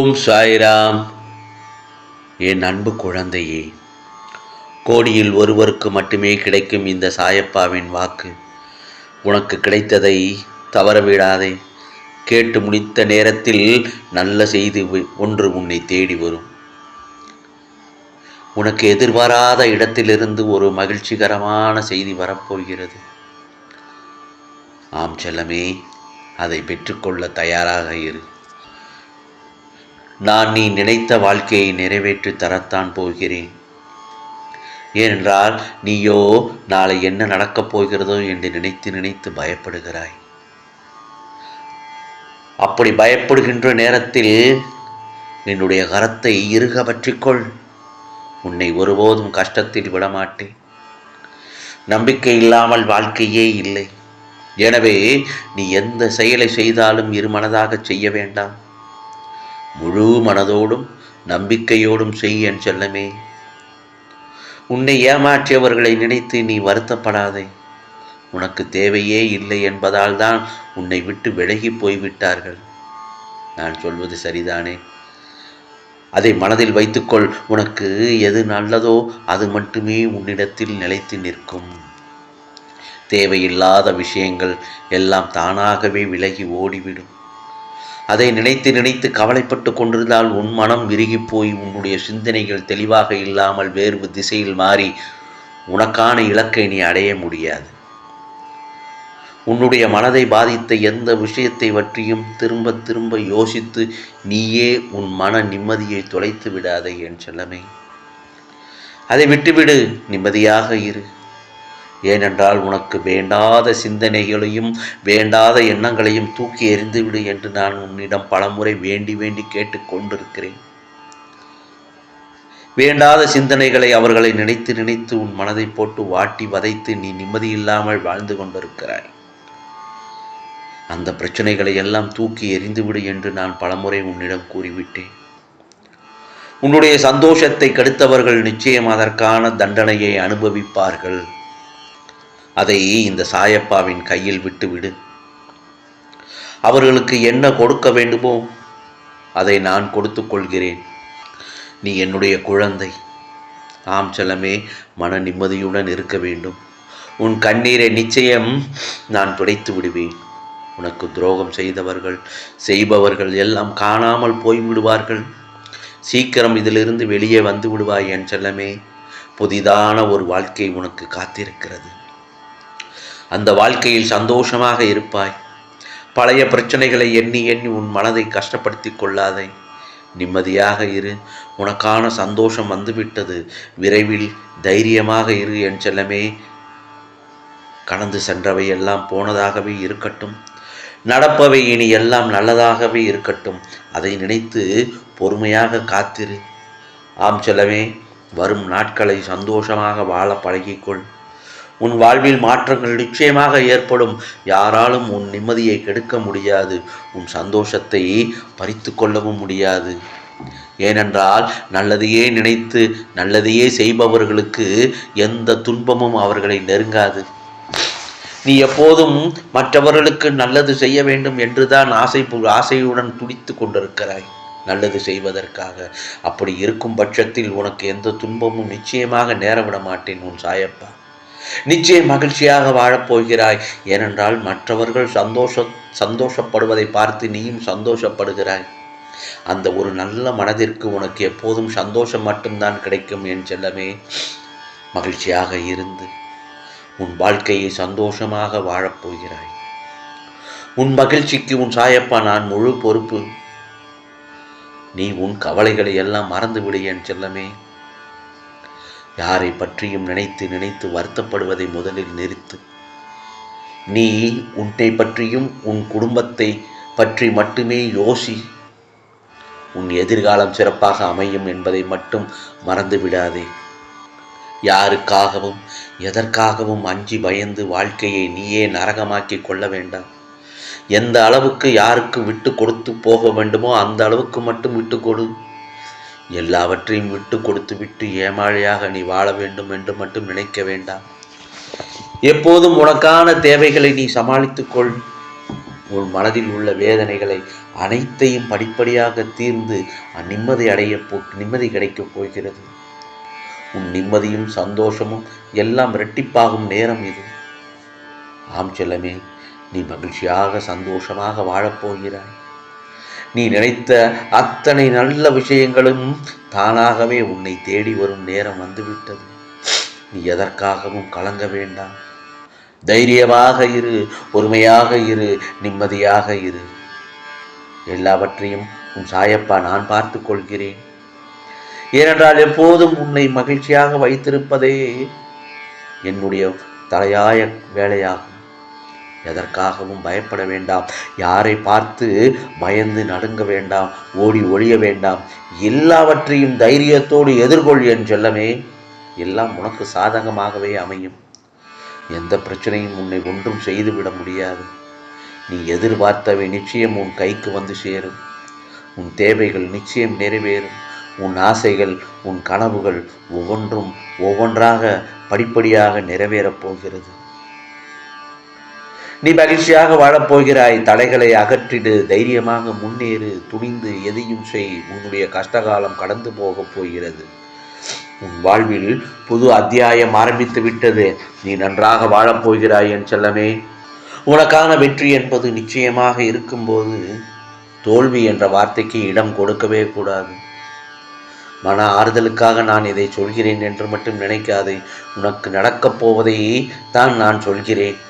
ஓம் சாய்ராம். என் அன்பு குழந்தையே கோடியில் ஒருவருக்கு மட்டுமே கிடைக்கும் இந்த சாயப்பாவின் வாக்கு. உனக்கு கிடைத்ததை தவறவிடாதே. கேட்டு முடித்த நேரத்தில் நல்ல செய்தி ஒன்று உன்னை தேடி வரும். உனக்கு எதிர்பாராத இடத்திலிருந்து ஒரு மகிழ்ச்சிகரமான செய்தி வரப்போகிறது. ஆம் செல்லமே அதை பெற்றுக்கொள்ள தயாராக இரு. நான் நீ நினைத்த வாழ்க்கையை நிறைவேற்றி தரத்தான் போகிறேன். ஏனென்றால் நீயோ நாளை என்ன நடக்கப் போகிறதோ என்று நினைத்து நினைத்து பயப்படுகிறாய். அப்படி பயப்படுகின்ற நேரத்தில் என்னுடைய கரத்தை இருக பற்றிக்கொள். உன்னை ஒருபோதும் கஷ்டத்தில் விடமாட்டேன். நம்பிக்கை இல்லாமல் வாழ்க்கையே இல்லை. எனவே நீ எந்த செயலை செய்தாலும் இருமனதாக செய்ய வேண்டாம். முழு மனதோடும் நம்பிக்கையோடும் செய் என் செல்லமே. உன்னை ஏமாற்றியவர்களை நினைத்து நீ வருத்தப்படாதே. உனக்கு தேவையே இல்லை என்பதால் தான் உன்னை விட்டு விலகி போய்விட்டார்கள். நான் சொல்வது சரிதானே? அதை மனதில் வைத்துக்கொள் உனக்கு எது நல்லதோ அது மட்டுமே உன்னிடத்தில் நிலைத்து நிற்கும். தேவையில்லாத விஷயங்கள் எல்லாம் தானாகவே விலகி ஓடிவிடும். அதை நினைத்து நினைத்து கவலைப்பட்டு கொண்டிருந்தால் உன் மனம் விருகிப் போய் உன்னுடைய சிந்தனைகள் தெளிவாக இல்லாமல் வேறு திசையில் மாறி உனக்கான இலக்கை நீ அடைய முடியாது. உன்னுடைய மனதை பாதித்த எந்த விஷயத்தை பற்றியும் திரும்ப திரும்ப யோசித்து நீயே உன் மன நிம்மதியை தொலைத்து விடாதே என் செல்லமே. அதை விட்டுவிடு நிம்மதியாக இரு. ஏனென்றால் உனக்கு வேண்டாத சிந்தனைகளையும் வேண்டாத எண்ணங்களையும் தூக்கி எறிந்துவிடு என்று நான் உன்னிடம் பலமுறை வேண்டி வேண்டி கேட்டுக்கொண்டிருக்கிறேன் வேண்டாத சிந்தனைகளை அவர்களை நினைத்து நினைத்து உன் மனதை போட்டு வாட்டி வதைத்து நீ நிம்மதியில்லாமல் வாழ்ந்து கொண்டிருக்கிறாய். அந்த பிரச்சனைகளை எல்லாம் தூக்கி எறிந்துவிடு என்று நான் பலமுறை உன்னிடம் கூறிவிட்டேன். உன்னுடைய சந்தோஷத்தை கெடுத்தவர்கள் நிச்சயம் அதற்கான தண்டனையை அனுபவிப்பார்கள். அதை இந்த சாயப்பாவின் கையில் விட்டுவிடு. அவர்களுக்கு என்ன கொடுக்க வேண்டுமோ அதை நான் கொடுத்து கொள்கிறேன் நீ என்னுடைய குழந்தை. ஆம் செல்லமே மன நிம்மதியுடன் இருக்க வேண்டும். உன் கண்ணீரை நிச்சயம் நான் துடைத்து விடுவேன். உனக்கு துரோகம் செய்தவர்கள் செய்பவர்கள் எல்லாம் காணாமல் போய்விடுவார்கள். சீக்கிரம் இதிலிருந்து வெளியே வந்து விடுவாய் என் செல்லமே. புதிதான ஒரு வாழ்க்கை உனக்கு காத்திருக்கிறது. அந்த வாழ்க்கையில் சந்தோஷமாக இருப்பாய். பழைய பிரச்சனைகளை எண்ணி எண்ணி உன் மனதை கஷ்டப்படுத்திக் கொள்ளாதே. நிம்மதியாக இரு. உனக்கான சந்தோஷம் வந்துவிட்டது. விரைவில் தைரியமாக இரு என் செல்லமே. கடந்து சென்றவை எல்லாம் போனதாகவே இருக்கட்டும். நடப்பவை இனி எல்லாம் நல்லதாகவே இருக்கட்டும். அதை நினைத்து பொறுமையாக காத்திரு. ஆம் செல்லமே வரும் நாட்களை சந்தோஷமாக வாழ பழகிக்கொள். உன் வாழ்வில் மாற்றங்கள் நிச்சயமாக ஏற்படும். யாராலும் உன் நிம்மதியை கெடுக்க முடியாது. உன் சந்தோஷத்தை பறித்து கொள்ளவும் முடியாது. ஏனென்றால் நல்லதையே நினைத்து நல்லதையே செய்பவர்களுக்கு எந்த துன்பமும் அவர்களை நெருங்காது. நீ எப்போதும் மற்றவர்களுக்கு நல்லது செய்ய வேண்டும் என்றுதான் ஆசை ஆசையுடன் துடித்து கொண்டிருக்கிறாய். நல்லது செய்வதற்காக. அப்படி இருக்கும் பட்சத்தில் உனக்கு எந்த துன்பமும் நிச்சயமாக நேரவிட மாட்டேன் உன் சாயப்பா. நிச்சயம் மகிழ்ச்சியாக வாழப்போகிறாய். ஏனென்றால் மற்றவர்கள் சந்தோஷ சந்தோஷப்படுவதை பார்த்து நீயும் சந்தோஷப்படுகிறாய். அந்த ஒரு நல்ல மனதிற்கு உனக்கு எப்போதும் சந்தோஷம் மட்டும்தான் கிடைக்கும் என் செல்லமே. மகிழ்ச்சியாக இருந்து உன் வாழ்க்கையை சந்தோஷமாக வாழப்போகிறாய். உன் மகிழ்ச்சிக்கு உன் சாயப்பா நான் முழு பொறுப்பு. நீ உன் கவலைகளை எல்லாம் மறந்துவிடு என் செல்லமே. யாரை பற்றியும் நினைத்து நினைத்து வருத்தப்படுவதை முதலில் நிறுத்து. நீ உன்னை பற்றியும் உன் குடும்பத்தை பற்றி மட்டுமே யோசி. உன் எதிர்காலம் சிறப்பாக அமையும் என்பதை மட்டும் மறந்து விடாதே. யாருக்காகவும் எதற்காகவும் அஞ்சி பயந்து வாழ்க்கையை நீயே நரகமாக்கி கொள்ள வேண்டாம். எந்த அளவுக்கு யாருக்கு விட்டு கொடுத்து போக வேண்டுமோ அந்த அளவுக்கு மட்டும் விட்டு கொடு. எல்லாவற்றையும் விட்டு கொடுத்து விட்டு ஏமாழையாக நீ வாழ வேண்டும் என்று மட்டும் நினைக்க வேண்டாம். எப்போதும் உனக்கான தேவைகளை நீ சமாளித்துக்கொள் உன் மனதில் உள்ள வேதனைகளை அனைத்தையும் படிப்படியாக தீர்ந்து நிம்மதி அடைய போ நிம்மதி கிடைக்கப் போகிறது. உன் நிம்மதியும் சந்தோஷமும் எல்லாம் இரட்டிப்பாகும் நேரம் இது. ஆம் செல்லமே நீ மகிழ்ச்சியாக சந்தோஷமாக வாழப்போகிறாய் நீ நினைத்த அத்தனை நல்ல விஷயங்களும் தானாகவே உன்னை தேடி வரும் நேரம் வந்துவிட்டது. நீ எதற்காகவும் கலங்க வேண்டாம். தைரியமாக இரு பொறுமையாக இரு நிம்மதியாக இரு. எல்லாவற்றையும் உன் சாயப்பா நான் பார்த்து கொள்கிறேன். ஏனென்றால் எப்போதும் உன்னை மகிழ்ச்சியாக வைத்திருப்பதே என்னுடைய தலையாய வேலையாகும். எதற்காகவும் பயப்பட வேண்டாம். யாரை பார்த்து பயந்து நடுங்க வேண்டாம் ஓடி ஒழிய வேண்டாம். எல்லாவற்றையும் தைரியத்தோடு எதிர்கொள் என் செல்லமே. எல்லாம் உனக்கு சாதகமாகவே அமையும். எந்த பிரச்சனையும் உன்னை ஒன்றும் செய்துவிட முடியாது. நீ எதிர்பார்த்தவை நிச்சயம் உன் கைக்கு வந்து சேரும். உன் தேவைகள் நிச்சயம் நிறைவேறும். உன் ஆசைகள் உன் கனவுகள் ஒவ்வொன்றும் ஒவ்வொன்றாக படிப்படியாக நிறைவேறப் போகிறது. நீ மகிழ்ச்சியாக வாழப்போகிறாய். தடைகளை அகற்றிடு. தைரியமாக முன்னேறு. துணிந்து எதையும் செய். உன்னுடைய கஷ்டகாலம் கடந்து போகப் போகிறது. உன் வாழ்வில் புது அத்தியாயம் ஆரம்பித்து விட்டது. நீ நன்றாக வாழப்போகிறாய் என் செல்லமே. உனக்கான வெற்றி என்பது நிச்சயமாக இருக்கும்போது தோல்வி என்ற வார்த்தைக்கு இடம் கொடுக்கவே கூடாது. மன ஆறுதலுக்காக நான் இதை சொல்கிறேன் என்று மட்டும் நினைக்காதே. உனக்கு நடக்கப் போவதை தான் நான் சொல்கிறேன்.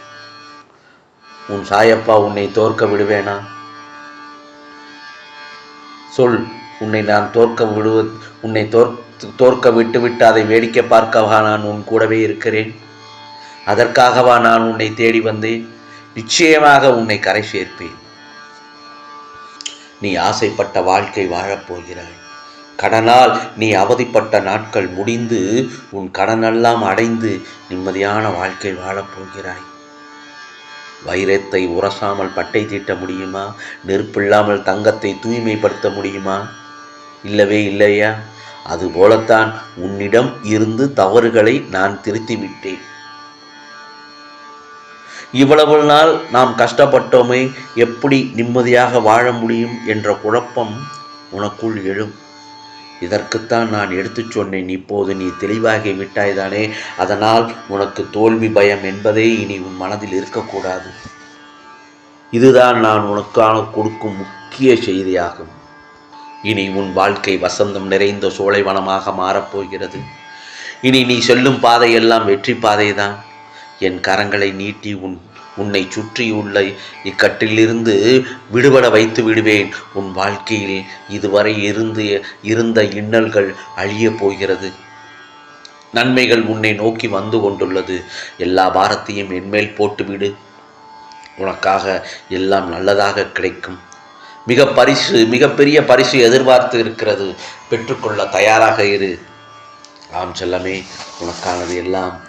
உன் சாயப்பா உன்னை தோற்க விடுவேனா? சொல் உன்னை நான் தோற்க விடுவ உன்னை தோற் தோற்க விட்டுவிட்டு அதை வேடிக்கை பார்க்கவா நான் உன் கூடவே இருக்கிறேன். அதற்காகவா நான் உன்னை தேடி வந்தேன். நிச்சயமாக உன்னை கரை சேர்ப்பேன். நீ ஆசைப்பட்ட வாழ்க்கை வாழப்போகிறாய். கடனால் நீ அவதிப்பட்ட நாட்கள் முடிந்து உன் கடனெல்லாம் அடைந்து நிம்மதியான வாழ்க்கை வாழப்போகிறாய். வைரத்தை உரசாமல் பட்டை தீட்ட முடியுமா? நெருப்பில்லாமல் தங்கத்தை தூய்மைப்படுத்த முடியுமா? இல்லவே இல்லையா? அதுபோலத்தான் உன்னிடம் இருந்து தவறுகளை நான் திருத்திவிட்டேன். இவ்வளவு நாள் நாம் கஷ்டப்பட்டோமே எப்படி நிம்மதியாக வாழ முடியும் என்ற குழப்பம் உனக்குள் எழும். இதற்குத்தான் நான் எடுத்துச் சொன்னேன் இப்போது நீ தெளிவாகி விட்டாய்தானே? அதனால் உனக்கு தோல்வி பயம் என்பதே இனி உன் மனதில் இருக்கக்கூடாது. இதுதான் நான் உனக்கான கொடுக்கும் முக்கிய செய்தியாகும். இனி உன் வாழ்க்கை வசந்தம் நிறைந்த சோலைவனமாக மாறப்போகிறது. இனி நீ செல்லும் பாதையெல்லாம் வெற்றி பாதைதான். என் கரங்களை நீட்டி உன் உன்னை சுற்றியுள்ள இக்கட்டிலிருந்து விடுபட வைத்து விடுவேன். உன் வாழ்க்கையில் இதுவரை இருந்து இருந்த இன்னல்கள் அழியப் போகிறது. நன்மைகள் உன்னை நோக்கி வந்து கொண்டுள்ளது. எல்லா பாரத்தையும் என்மேல் போட்டுவிடு உனக்காக எல்லாம் நல்லதாக கிடைக்கும். மிக பரிசு மிகப்பெரிய பரிசு எதிர்பார்த்து இருக்கிறது. பெற்றுக்கொள்ள தயாராக இரு. ஆம் செல்லமே உனக்கானது எல்லாம்